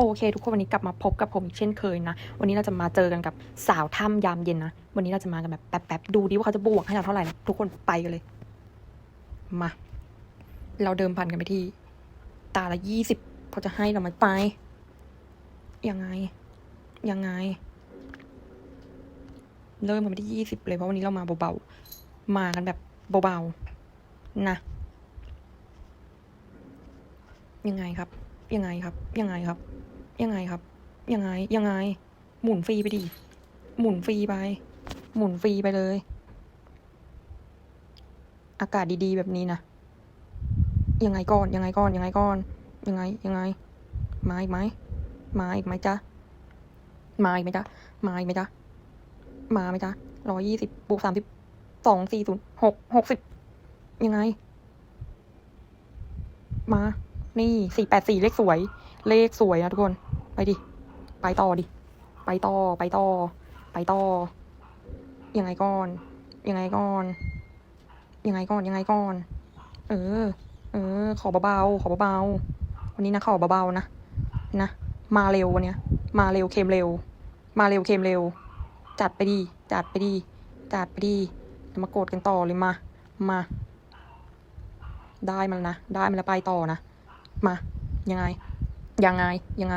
โอเค ทุกคนวันนี้กลับมาพบกับผมอีกเช่นเคยนะ วันนี้เราจะมาเจอกันกับสาวถ้ำยามเย็นนะ วันนี้เราจะมากันแบบแป๊บๆดูดิว่าเขาจะบวกให้เราเท่าไหร่นะทุกคนไปกันเลย มา เราเดิมพันกันไปที่ ตาละยี่สิบเขาจะให้เราไหมไป ยังไง ยังไง เริ่มกันไปที่ยี่สิบเลยเพราะวันนี้เรามาเบาๆ มากันแบบเบาๆ นะ ยังไงครับยังไงครับ ยังไงครับ ยังไงครับ ยังไง ยังไง หมุนฟรีไปดิ หมุนฟรีไป หมุนฟรีไปเลย อากาศดีๆ แบบนี้นะ ยังไงก่อน ยังไงก่อน ยังไงก่อน ยังไง ยังไง มาอีกไหม มาอีกไหมจ๊ะ มาอีกไหมจ๊ะ มาอีกไหมจ๊ะ มาไหมจ๊ะร้อยยี่สิบบวกสามสิบสองสี่ศูนย์หกหกสิบยังไง มา นี่สี่แปดสี่เลขสวย เลขสวยนะทุกคน ไปดิ ไปต่อดิ ไปต่อ ไปต่อ ไปต่อ ยังไงก่อน ยังไงก่อน ยังไงก่อน ยังไงก่อน เออ เออ ขอเบาๆ ขอเบาๆ วันนี้นะขอเบาๆนะ นะ มาเร็ววันเนี้ย มาเร็วเค็มเร็ว มาเร็วเค็มเร็ว จัดไปดี จัดไปดี จัดไปดีจะมาโกรธกันต่อเลยมา มา ได้มันนะ ได้มันแล้วไปต่อนะ มา ยังไง ยังไง ยังไง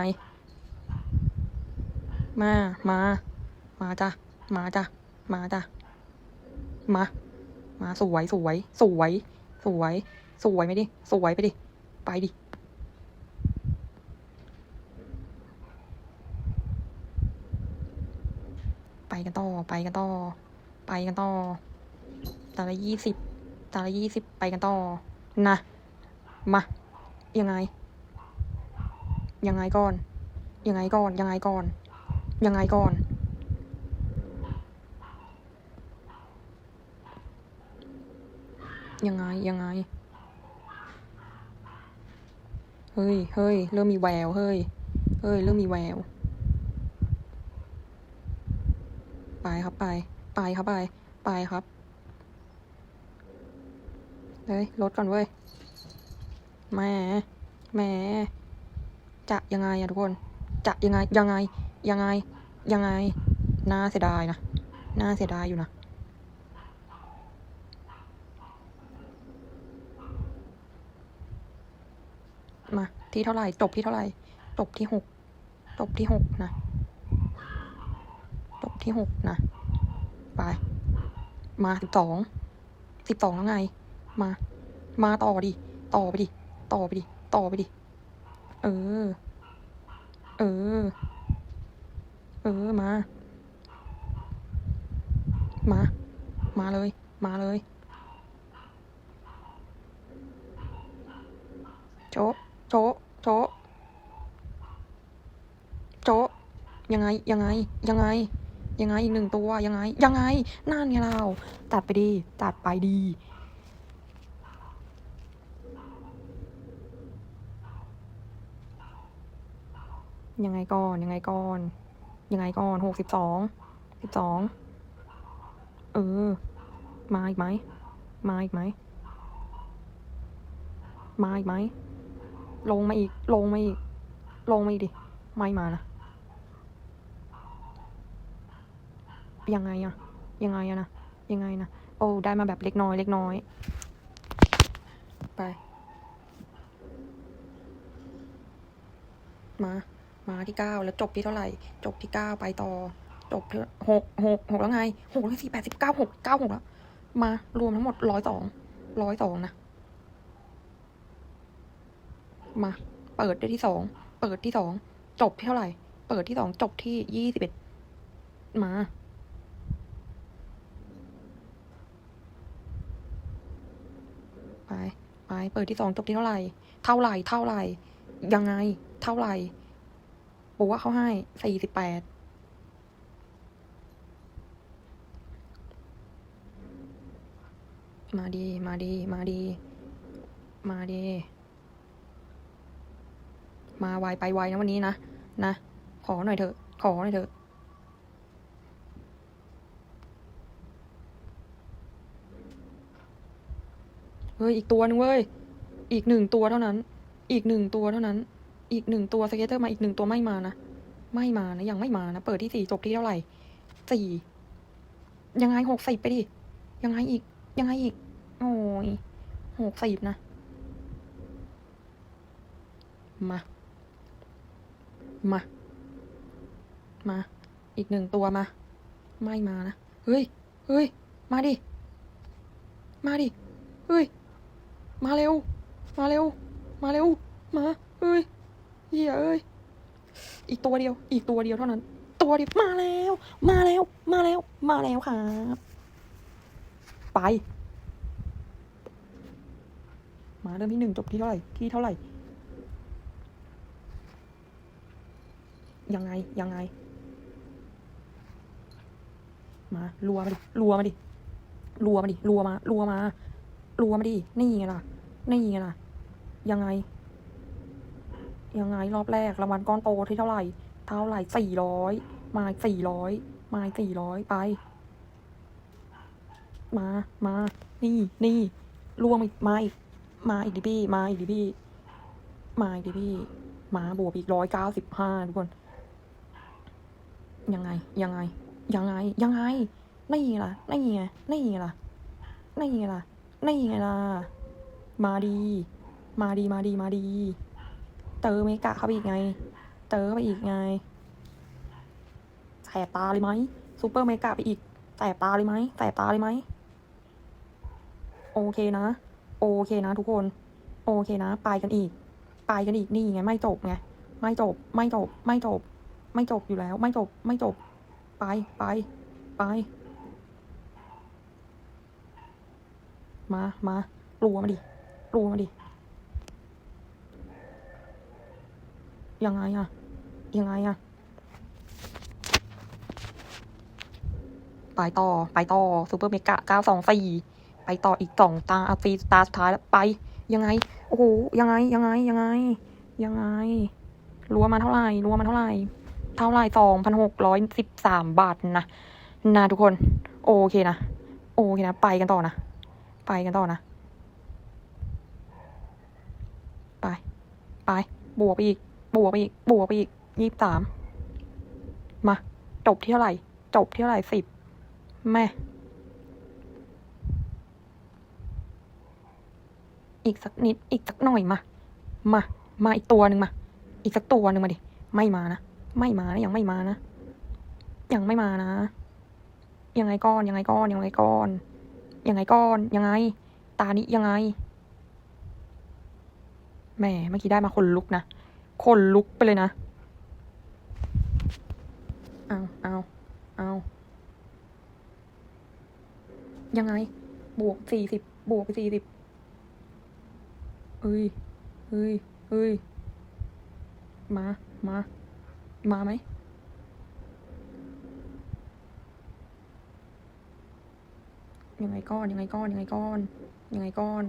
มา มา มาจ้ะ มาจ้ะ มาจ้ะ มา มาสวยสวย สวย สวย สวยไหมดิ สวยไปดิ ไปดิ ไปกันต่อ ไปกันต่อ ไปกันต่อตาละยี่สิบตาละยี่สิบไปกันต่อ นะ มา ยังไง ยังไงก่อน ยังไงก่อน ยังไงก่อน ยังไงก่อน ยังไง ยังไง เฮ้ยเฮ้ยเริ่มมีแวว เฮ้ย เฮ้ย เริ่มมีแวว ไปครับไป ไปครับไป ไปครับเฮ้ยลดก่อนเว้ยแหม่แหม่จะยังไงอะทุกคน จะยังไงยังไงยังไงยังไงน่าเสียดายนะน่าเสียดายอยู่นะมาที่เท่าไหร่จบที่เท่าไหร่จบที่หกจบที่หกนะจบที่หกนะไปมาสิบสองสิบสองแล้วไง มา มาต่อดิ ต่อไปดิ ต่อไปดิ ต่อไปดิ เออ เออ เออ มา มา มาเลย มาเลย โจะโจะโจะโจะยังไง ยังไง ยังไง ยังไงอีกหนึ่งตัว ยังไง ยังไง นั่นไงเรา ตัดไปดี ตัดไปดี ยังไงก่อนยังไงก่อนยังไงก่อนหกสิบสองสิบสองเออ มาอีกไหมมาอีกไหมมาอีกไหมลงมาอีก ลงมาอีก ลงมาอีกดิ ไม่มานะ ยังไงอะยังไงอะนะ ยังไงนะ โอ้ ได้มาแบบเล็กน้อย เล็กน้อย ไป มา มาที่เก้าแล้วจบที่เท่าไหร่ จบที่เก้าไปต่อ จบที่หกหกหกแล้วไงหกแล้วสี่แปดสิบเก้าหกเก้าหกแล้วมารวมทั้งหมดร้อยสองร้อยสองนะ มาเปิดได้ที่สองเปิดที่สองจบที่เท่าไหร่ เปิดที่สองจบที่ยี่สิบเอ็ดมาไปไปเปิดที่สองจบที่เท่าไหร่ เท่าไหร่ เท่าไหร่ ยังไง เท่าไหร่ บอกว่าเขาให้สี่สิบแปดมาดี มาดี มาดี มาดี มาไวไปไวนะวันนี้นะ นะ ขอหน่อยเถอะ ขอหน่อยเถอะ เฮ้ย อีกตัวนึงเว้ย อีกหนึ่งตัวเท่านั้น อีกหนึ่งตัวเท่านั้น อีกหนึ่งตัวสเกตเตอร์มาอีกหนึ่งตัวไม่มานะ ไม่มานะ ยังไม่มานะ เปิดที่สี่จบที่เท่าไหร่สี่ยังไงหกสิบไปดิ ยังไงอีก ยังไงอีก โอ้ยหกสิบนะ มา มา มา อีกหนึ่งตัวมา ไม่มานะ เฮ้ย เฮ้ย มาดิ มาดิ เฮ้ย มาเร็ว มาเร็ว มาเร็ว มา เฮ้ย เหี้ยเอ้ย อีกตัวเดียว อีกตัวเดียวเท่านั้น ตัวเดียว มาแล้ว มาแล้ว มาแล้ว มาแล้วครับ ไป มาเริ่มที่หนึ่งจบที่เท่าไหร่ ที่เท่าไหร่ ยังไง ยังไง มารัวมาดิรัวมาดิรัวมาดิรัวมารัวมารัวมาดิ นี่ไงล่ะ นี่ไงล่ะ ยังไง ยังไงรอบแรกรางวัลก้อนโตที่เท่าไหร่ เท่าไหร่สี่ร้อยมาสี่ร้อยมาสี่ร้อยไป มามานี่นี่รวมอีกมาอีกมาอีกดิพี่มาอีกดิพี่มาอีกดิพี่มาบวกอีกร้อยเก้าสิบห้าทุกคน ยังไง ยังไง ยังไง ยังไงนี่ไงล่ะนี่ไงนี่ไงล่ะนี่ไงล่ะนี่ไงล่ะมาดี มาดีมาดีมาดี เตอเมกะเข้าไปอีกไง เตอเข้าไปอีกไงแสบตาเลยไหมซูเปอร์เมกะไปอีกแสบตาเลยไหมแสบตาเลยไหมโอเคนะ โอเคนะทุกคน โอเคนะ ไปกันอีก ไปกันอีกนี่ไง ไม่จบไง ไม่จบ ไม่จบ ไม่จบ ไม่จบอยู่แล้ว ไม่จบ ไม่จบ ไป ไป ไป มา มารัวมาดิรัวมาดิ ยังไงอะยังไงอะไปต่อ ไปต่อซูเปอร์เมกะเก้าสองสี่ไปต่ออีกสองตาอาฟีตาสุดท้ายแล้วไป ยังไง โอ้โห ยังไง ยังไง ยังไง ยังไง รัวมาเท่าไหร่ รัวมาเท่าไหร่ เท่าไหร่สองพันหกร้อยสิบสามบาทนะ นะทุกคน โอเคนะ โอเคนะ ไปกันต่อนะ ไปกันต่อนะ ไป ไป บวกไปอีก บวกไปอีก บวกไปอีกยี่สิบสามมา จบที่เท่าไหร่ จบที่เท่าไหร่สิบแม่ อีกสักนิด อีกสักหน่อยมา มา มาอีกตัวหนึ่งมา อีกสักตัวหนึ่งมาดิ ไม่มานะ ไม่มานะ ยังไม่มานะ ยังไม่มานะ ยังไงก้อน ยังไงก้อน ยังไงก้อน ยังไงก้อน ยังไง ตานี้ยังไงแหมเมื่อกี้ได้มาคนลุกนะ คนลุกไปเลยนะ เอาเอาเอายังไง บวกสี่สิบบวกสี่สิบเอ้ยเอ้ยเอ้ย มา มา มาไหม ยังไงก้อน ยังไงก้อน ยังไงก้อน ยังไงก้อน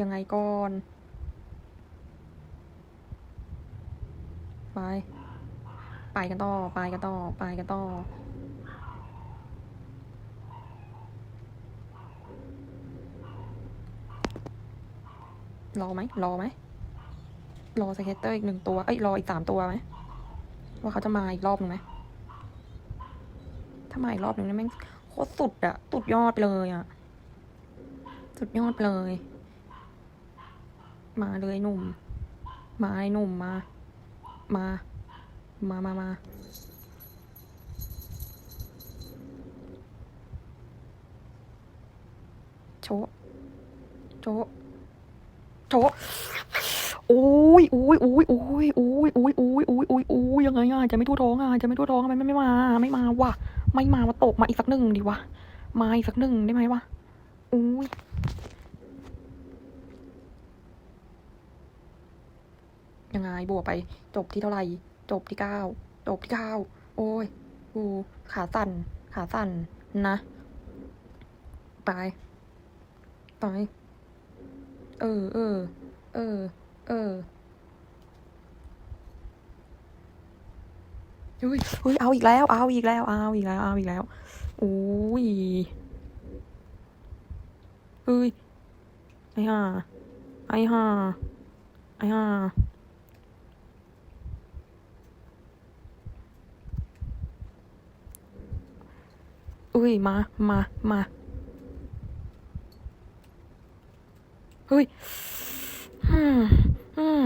ยังไงก้อน ไป ไปกันต่อ ไปกันต่อ ไปกันต่อ รอไหม รอไหม รอสเก็ตเตอร์อีกหนึ่งตัว เอ้ย รออีกสามตัวไหม ว่าเขาจะมาอีกรอบหนึ่งไหม ถ้ามาอีกรอบหนึ่งนี่แม่งโคตรสุดอะสุดยอดไปเลยอะสุดยอดไปเลย มาเลยหนุ่ม มาไอ้หนุ่มมา มา มามามาโชโชโชโอ้ยโอ้ยโอ้ยโอ้ยโอ้ยโอ้ยโอ้ยโอ้ยโอ้ยโอ้ยยังไงอะจะไม่ทั่วท้องอะจะไม่ทั่วท้องทำไมไม่มา ไม่มาว่ะ ไม่มามาตกมาอีกสักหนึ่งดิวะ มาอีกสักหนึ่งได้ไหมวะโอ้ย ยังไงบวกไป จบที่เท่าไหร่ จบที่เก้าจบที่เก้าโอ้ยกูขาสั่น ขาสั่นนะไปไปเออเออเออเออเฮ้ยเฮ้ยเอาอีกแล้ว เอาอีกแล้ว เอาอีกแล้ว เอาอีกแล้วโอ้ยเฮ้ยไอ้ห่าไอ้ห่าไอ้ห่า อุ้ย มา มา มาเฮ้ยอืมอืม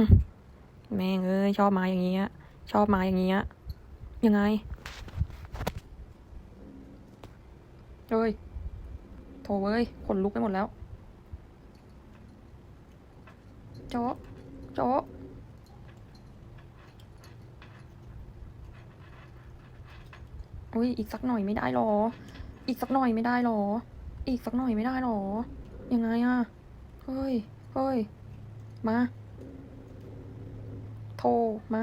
แม่งเอ้ยชอบมาอย่างเงี้ย ชอบมาอย่างเงี้ย ยังไงเอ้ยโถเว้ยขนลุกไปหมดแล้ว โจ๊ะ โจ๊ะ อุ้ยอีกสักหน่อยไม่ได้หรอ อีกสักหน่อยไม่ได้หรอ อีกสักหน่อยไม่ได้หรอ ยังไงอะเฮ้ยเฮ้ย มา โทร มา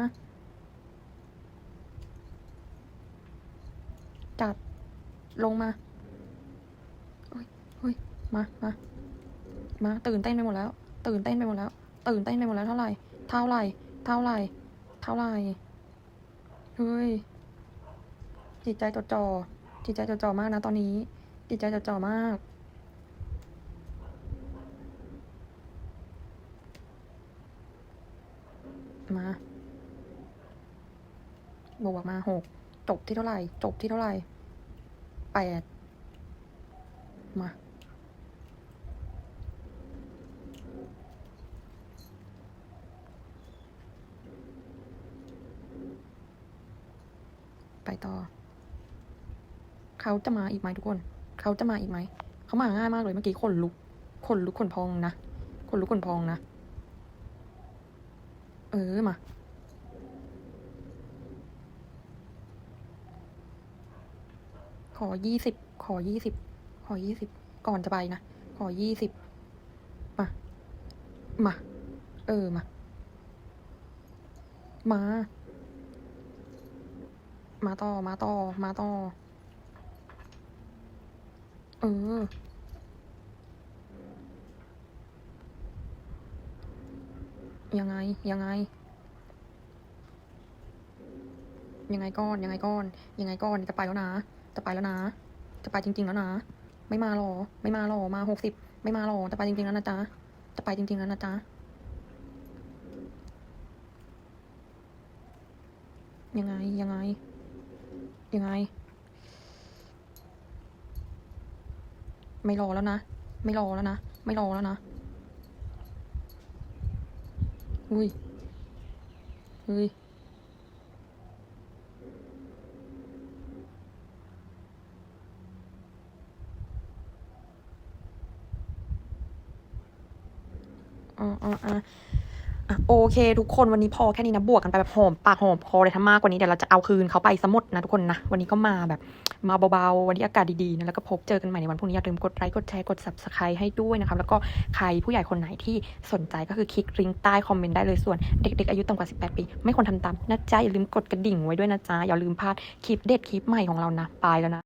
จัด ลงมาเฮ้ยเฮ้ย มามามา ตื่นเต้นไปหมดแล้ว ตื่นเต้นไปหมดแล้ว ตื่นเต้นไปหมดแล้วเท่าไหร่ เท่าไหร่ เท่าไหร่ เท่าไหร่ เฮ้ย จิตใจจดจ่อจิตใจจดจ่อมากนะตอนนี้ จิตใจจดจ่อมาก มา บวกมาหกจบที่เท่าไหร่ จบที่เท่าไหร่แปดมาไปต่อ เขาจะมาอีกไหมทุกคน เขาจะมาอีกไหม เขามาง่ายมากเลยเมื่อกี้ขนลุก ขนลุกขนพองนะ ขนลุกขนพองนะ เออมา ขอยี่สิบ ขอยี่สิบ ขอยี่สิบ ก่อนจะไปนะ ขอยี่สิบ มา มา เออ มา มา มาต่อ มาต่อ มาต่อ ออยังไง ยังไง ยังไงก้อน ยังไงก้อน ยังไงก้อนจะไปแล้วนะ จะไปแล้วนะ จะไปจริง ๆ แล้วนะ ไม่มาหรอ ไม่มาหรอ มาหกสิบ ไม่มาหรอ จะไปจริง ๆ แล้วนะจ๊ะ จะไปจริง ๆ แล้วนะจ๊ะ ยังไง ยังไง ยังไง ไม่รอแล้วนะ ไม่รอแล้วนะ ไม่รอแล้วนะ อุ้ยเฮ้ยอ่าอ่าอ่าอะโอเค ทุกคนวันนี้พอแค่นี้นะบวกกันไปแบบหอมปากหอมคอเลยถ้ามากกว่านี้เดี๋ยวเราจะเอาคืนเขาไปสมดนะทุกคนนะวันนี้ก็มาแบบ มาเบาๆ วันนี้อากาศดีๆนะแล้วก็พบเจอกันใหม่ในวันพรุ่งนี้ อย่าลืมกดไลค์ กดแชร์ กด subscribe ให้ด้วยนะครับ แล้วก็ใครผู้ใหญ่คนไหนที่สนใจก็คือคลิกลิงก์ใต้คอมเมนต์ได้เลยส่วนเด็กๆ อายุต่ำกว่า 18 ปี ไม่ควรทำตามนะจ๊ะอย่าลืมกดกระดิ่งไว้ด้วยนะจ๊ะอย่าลืมพลาดคลิปเด็ดคลิปใหม่ของเรานะไปแล้วนะ